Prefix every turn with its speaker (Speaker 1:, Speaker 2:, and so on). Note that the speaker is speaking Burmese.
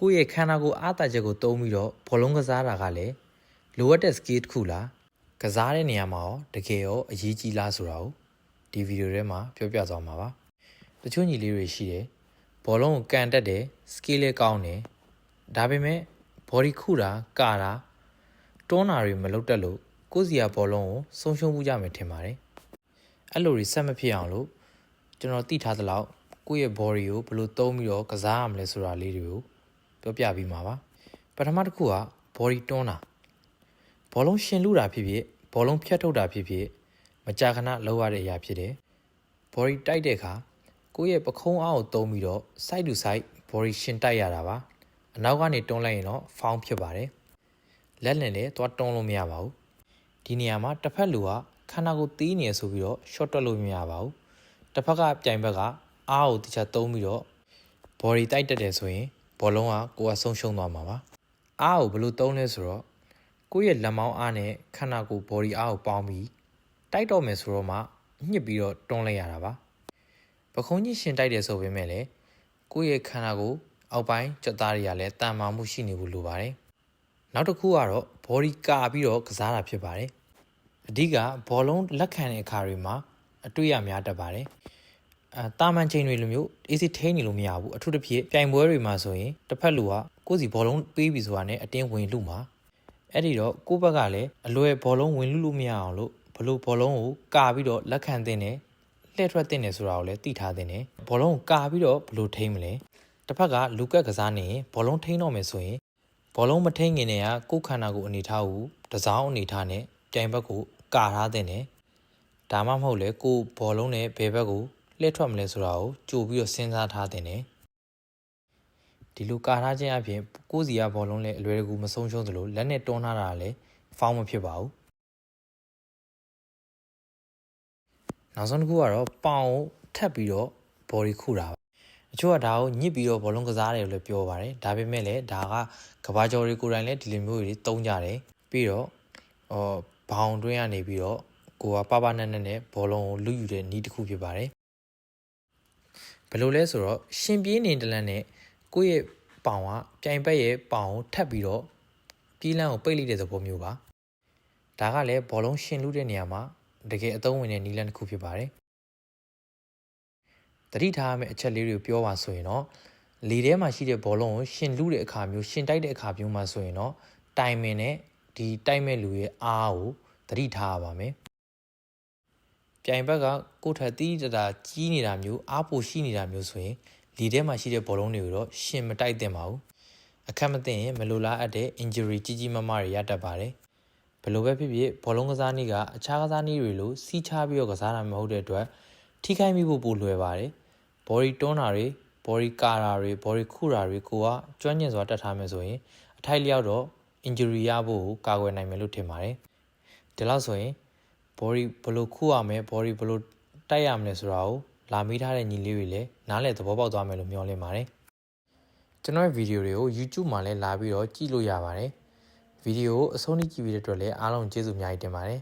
Speaker 1: ကိုယ့်ရဲ့ခန္ဓာကိုယ်အားတာချက်ကိုသုံးပြီးတော့ဘောလုံးကစားတာကလည်းလိုအပ်တဲ့ skill တစ်ခုလားကစားတဲ့နေရာမှာရောတကယ်ရောအရေးကြီးလားဆိုတာကိုဒီဗီဒီယိုထဲမှာပြောပြသွားမှာပါတချို့ညီလေးတွေရှိတယ်ဘောလုံးကိုကန်တက်တယ် skill လည်းကောင်းတယ်ဒါပေမဲ့ body ခုတာကာတာတွန်းတာတွေမလုပ်တတ်လို့ကိုယ့်စီယာဘောလုံးကိုဆုံးရှုံးမှုကြမယ်ထင်ပါတယ်အဲ့လိုတွေဆက်မဖြစ်အောင်လို့ကျွန်တော်သိထားသလောက်ကိုယ့်ရဲ့ body ကိုဘယ်လိုသုံးပြီးတော့ကစားရမလဲဆိုတာလေးတွေကို ပြောပြပြီးမှာပါပထမတစ်ခုက body တွန်းတာဘောလုံးရှင်လူတာဖြစ်ဖြစ်ဘောလုံးဖြတ်ထုတ်တာဖြစ်ဖြစ်မကြာခဏလောက်ရတဲ့အရာဖြစ်တယ် body တိုက်တဲ့အခါကိုယ့်ရဲ့ပခုံးအားကိုတုံးပြီးတော့ side to side body ရှင်တိုက်ရတာပါအနောက်ကနေတွန်းလိုက်ရင်တော့ foul ဖြစ်ပါတယ်လက်နဲ့လည်းသွားတွန်းလို့မရပါဘူးဒီနေရာမှာတစ်ဖက်လူကခန္ဓာကိုယ်တီးနေရဆိုပြီးတော့ short တွက်လို့မရပါဘူးတစ်ဖက်ကပြိုင်ဘက်ကအားကိုတခြားတုံးပြီးတော့ body တိုက်တက်တယ်ဆိုရင် ဘောလုံးကကိုယ်ကဆုံးရှုံးသွားမှာပါအားကိုဘယ်လိုသုံးလဲဆိုတော့ကိုယ့်ရဲ့လက်မောင်းအားနဲ့ခန္ဓာကိုယ် body အားကိုပေါင်းပြီးတိုက်တော့မယ်ဆိုတော့မှညှစ်ပြီးတော့တွန်းလိုက်ရတာပါပခုံးကြီးရှင်တိုက်တယ်ဆိုပေမဲ့လည်းကိုယ့်ရဲ့ခန္ဓာကိုယ်အောက်ပိုင်းကြက်သားတွေကလည်းတန်မာမှုရှိနေဖို့လိုပါတယ်နောက်တစ်ခုကတော့ body ကာပြီးတော့ကစားတာဖြစ်ပါတယ်အဓိကဘောလုံးလက်ခံတဲ့အခါတွေမှာအတွေ့အများတက်ပါတယ် အဲတာမန်ချိန်တွေလိုမျိုး easy ထိန်းနေလို့မရဘူးအထူးသဖြင့်ပြိုင်ပွဲတွေမှာဆိုရင်တစ်ဖက်လူကကိုယ့်စီဘောလုံးပေးပြီဆိုတာနဲ့အတင်းဝင်လူမှာအဲ့ဒီတော့ကိုယ့်ဘက်ကလည်းအလွယ်ဘောလုံးဝင်လူလို့မရအောင်လို့ဘလို့ဘောလုံးကိုကာပြီးတော့လက်ခံတင်တယ်လှည့်ထွက်တင်တယ်ဆိုတာကိုလည်းသိထားတင်တယ်ဘောလုံးကိုကာပြီးတော့ဘလို့ထိန်းမလဲတစ်ဖက်ကလူကက်ကစားနေရင်ဘောလုံးထိန်းတော့မယ်ဆိုရင်ဘောလုံးမထိန်းခင်တည်းကကိုယ့်ခန္ဓာကိုယ်အနေထားကိုတစောင်းအနေထားနဲ့ပြိုင်ဘက်ကိုကာထားတင်တယ်ဒါမှမဟုတ်လေကိုဘောလုံးနဲ့ဘယ်ဘက်ကို လှည့်ထွက်မလဲဆိုတာကိုကြိုပြီးတော့စဉ်းစားထားတင်တယ်ဒီလိုကာထားခြင်းအပြင်ကိုစီကဘောလုံးလည်းအလွယ်တကူမဆုံးရှုံးသလိုလက်နဲ့တွန်းထားတာလည်းဖောင်းမဖြစ်ပါဘူးနောက်ဆုံးတစ်ခုကတော့ပေါင်ကိုထပ်ပြီးတော့ body ခုတာပါအချို့ကဒါကိုညစ်ပြီးတော့ဘောလုံးကစားတယ်လို့ပြောပါတယ်ဒါပေမဲ့လည်းဒါကကဘာကျော်တွေကိုယ်တိုင်လည်းဒီလိုမျိုးတွေတုံးကြတယ်ပြီးတော့အော်ဘောင်တွင်းကနေပြီးတော့ကိုကပပနက်နက်နဲ့ဘောလုံးကိုလူယူတဲ့နီးတစ်ခုဖြစ်ပါတယ် ဘယ်လိုလဲဆိုတော့ရှင်ပြေးနေတလန်းနဲ့ကိုယ့်ရဲ့ပေါင်ကပြိုင်ဘက်ရဲ့ပေါင်ကိုထပ်ပြီးတော့ပြေးလန်းကိုပိတ်လိုက်တဲ့သဘောမျိုးပါဒါကလည်းဘောလုံးရှင်လူတဲ့နေရာမှာတကယ်အသုံးဝင်တဲ့နီးလန်းတစ်ခုဖြစ်ပါတယ်တတိထားရမယ့်အချက်လေးတွေကိုပြောပါဆိုရင်တော့လေထဲမှာရှိတဲ့ဘောလုံးကိုရှင်လူတဲ့အခါမျိုးရှင်တိုက်တဲ့အခါမျိုးမှာဆိုရင်တော့တိုင်မင်နဲ့ဒီတိုက်မဲ့လူရဲ့အားကိုတတိထားရပါမယ် ပြိုင်ဘက်ကကိုယ့်ထက်တီးတတာကြီးနေတာမျိုးအားပိုရှိနေတာမျိုးဆိုရင်လီထဲမှာရှိတဲ့ဘောလုံးတွေကိုတော့ရှင်မတိုက်သင့်ပါဘူးအခက်မသိရင်မလိုလားအပ်တဲ့ injury ကြီးကြီးမားမားတွေရတတ်ပါတယ်ဘယ်လိုပဲဖြစ်ဖြစ်ဘောလုံးကစားနည်းကအခြားကစားနည်းတွေလိုစီးချပြီးတော့ကစားတာမဟုတ်တဲ့အတွက်ထိခိုက်မိဖို့ပိုလွယ်ပါတယ် body တွန်းတာတွေ body ကာတာတွေ body ခုတာတွေကိုကကျွမ်းကျင်စွာတက်ထားမယ်ဆိုရင်အထိုက်လျောက်တော့ injury ရဖို့ကိုကာကွယ်နိုင်မယ်လို့ထင်ပါတယ်ဒီလောက်ဆိုရင် body ဘယ်လိုခုရမလဲ body ဘယ်လိုတိုက်ရမလဲဆိုတာကိုလာမေးထားတဲ့ညီလေးတွေလည်းနားလည်သဘောပေါက်သွားမယ်လို့မျှော်လင့်ပါတယ်ကျွန်တော်ရဲ့ဗီဒီယိုတွေကို YouTube မှာလည်းလာပြီးတော့ကြည့်လို့ရပါတယ်ဗီဒီယိုကိုအဆုံးထိကြည့်ပြီးတဲ့အတွက်လည်းအားလုံးကျေးဇူးအများကြီးတင်ပါတယ်